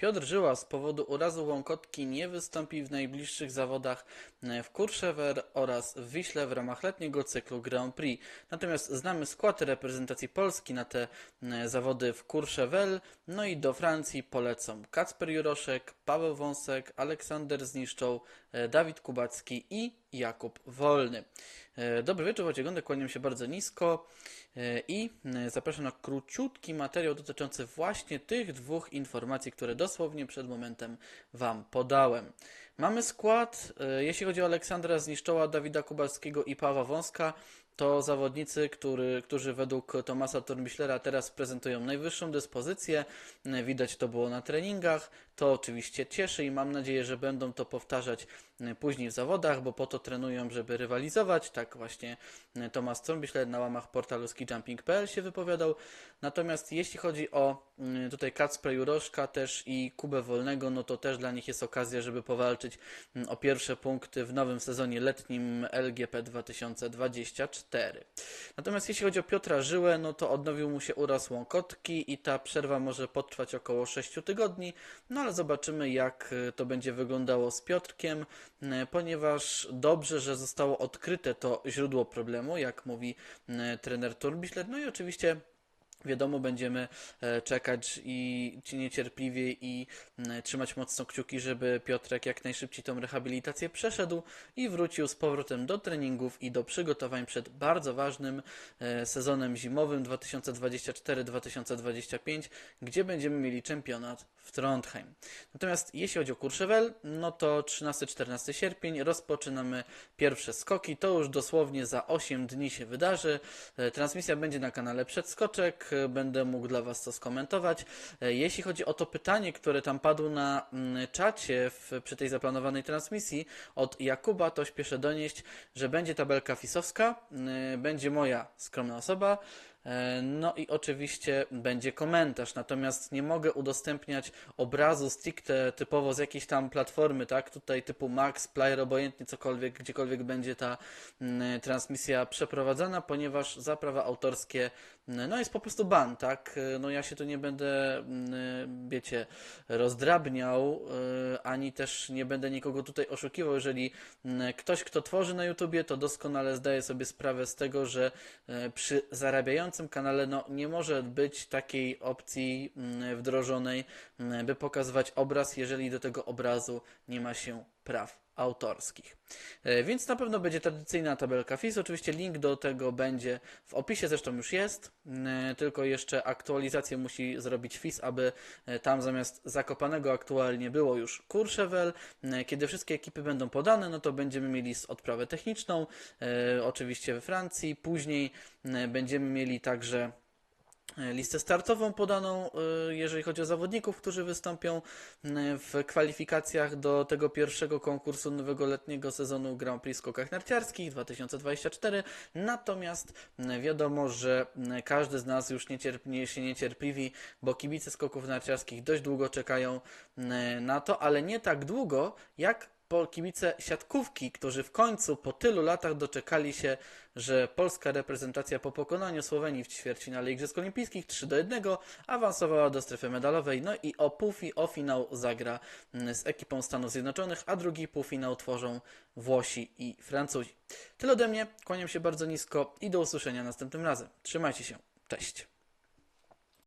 Piotr Żyła z powodu urazu łąkotki nie wystąpi w najbliższych zawodach e, w Courchevel oraz w Wiśle w ramach letniego cyklu Grand Prix. Natomiast znamy skład reprezentacji Polski na te e, zawody w Courchevel. No i do Francji polecą Kacper Juroszek, Paweł Wąsek, Aleksander Zniszczą, e, Dawid Kubacki i Jakub Wolny. E, Dobry wieczór, Wojciech Gądek, kłaniam się bardzo nisko e, i e, zapraszam na króciutki materiał dotyczący właśnie tych dwóch informacji, które dosłownie przed momentem Wam podałem. Mamy skład, e, jeśli chodzi o Aleksandra Zniszczoła, Dawida Kubalskiego i Pawła Wąska, to zawodnicy, który, którzy według Tomasa Tormiślera teraz prezentują najwyższą dyspozycję. E, Widać to było na treningach. To oczywiście cieszy i mam nadzieję, że będą to powtarzać e, później w zawodach, bo po to trenują, żeby rywalizować. Tak właśnie Tomasz Tormiśler na łamach portalu skijumping.pl się wypowiadał. Natomiast jeśli chodzi o tutaj Kacpra Juroszka też i Kubę Wolnego, no to też dla nich jest okazja, żeby powalczyć mm, o pierwsze punkty w nowym sezonie letnim LGP 2024. Natomiast jeśli chodzi o Piotra Żyłę, no to odnowił mu się uraz łąkotki i ta przerwa może potrwać około 6 tygodni, no ale zobaczymy jak y, to będzie wyglądało z Piotrkiem, y, ponieważ dobrze, że zostało odkryte to źródło problemu, jak mówi y, trener Turbiśler, no i oczywiście Wiadomo, będziemy e, czekać i ci niecierpliwie i trzymać mocno kciuki, żeby Piotrek jak najszybciej tą rehabilitację przeszedł i wrócił z powrotem do treningów i do przygotowań przed bardzo ważnym e, sezonem zimowym 2024-2025, gdzie będziemy mieli czempionat w Trondheim. Natomiast jeśli chodzi o Courchevel, no to 13-14 sierpień rozpoczynamy pierwsze skoki. To już dosłownie za 8 dni się wydarzy. E, Transmisja będzie na kanale Przedskoczek. e, Będę mógł dla Was to skomentować. E, Jeśli chodzi o to pytanie, które tam padło na mm, czacie w, przy tej zaplanowanej transmisji od Jakuba, to śpieszę donieść, że będzie tabelka fisowska, będzie moja skromna osoba. E, No i oczywiście będzie komentarz, natomiast nie mogę udostępniać obrazu stricte typowo z jakiejś tam platformy, tak? Tutaj typu Max, Player, obojętnie cokolwiek, gdziekolwiek będzie ta mm, transmisja przeprowadzana, ponieważ za prawa autorskie no jest po prostu ban, tak? E, No ja się tu nie będę, mm, wiecie, rozdrabniał, e, ani też nie będę nikogo tutaj oszukiwał. Jeżeli mm, ktoś, kto tworzy na YouTubie, to doskonale zdaje sobie sprawę z tego, że e, przy zarabiającym kanale no, nie może być takiej opcji mm, wdrożonej, by pokazywać obraz, jeżeli do tego obrazu nie ma się praw autorskich. E, Więc na pewno będzie tradycyjna tabelka FIS. Oczywiście link do tego będzie w opisie, zresztą już jest, mm, tylko jeszcze aktualizację musi zrobić FIS, aby e, tam zamiast Zakopanego aktualnie było już. E, Kiedy wszystkie ekipy będą podane, no to będziemy mieli odprawę techniczną, e, oczywiście we Francji. Później e, będziemy mieli także e, listę startową podaną, e, jeżeli chodzi o zawodników, którzy wystąpią e, w kwalifikacjach do tego pierwszego konkursu nowego letniego sezonu Grand Prix w skokach narciarskich 2024. Natomiast e, wiadomo, że e, każdy z nas już niecierpnie się niecierpliwi, bo kibice skoków narciarskich dość długo czekają e, na to, ale nie tak długo jak po kibice siatkówki, którzy w końcu po tylu latach doczekali się, że polska reprezentacja po pokonaniu Słowenii w ćwierćfinale Igrzysk Olimpijskich 3 do 1 awansowała do strefy medalowej. No i o półfi, o finał zagra mm, z ekipą Stanów Zjednoczonych, a drugi półfinał tworzą Włosi i Francuzi. Tyle ode mnie, kłaniam się bardzo nisko i do usłyszenia następnym razem. Trzymajcie się, cześć.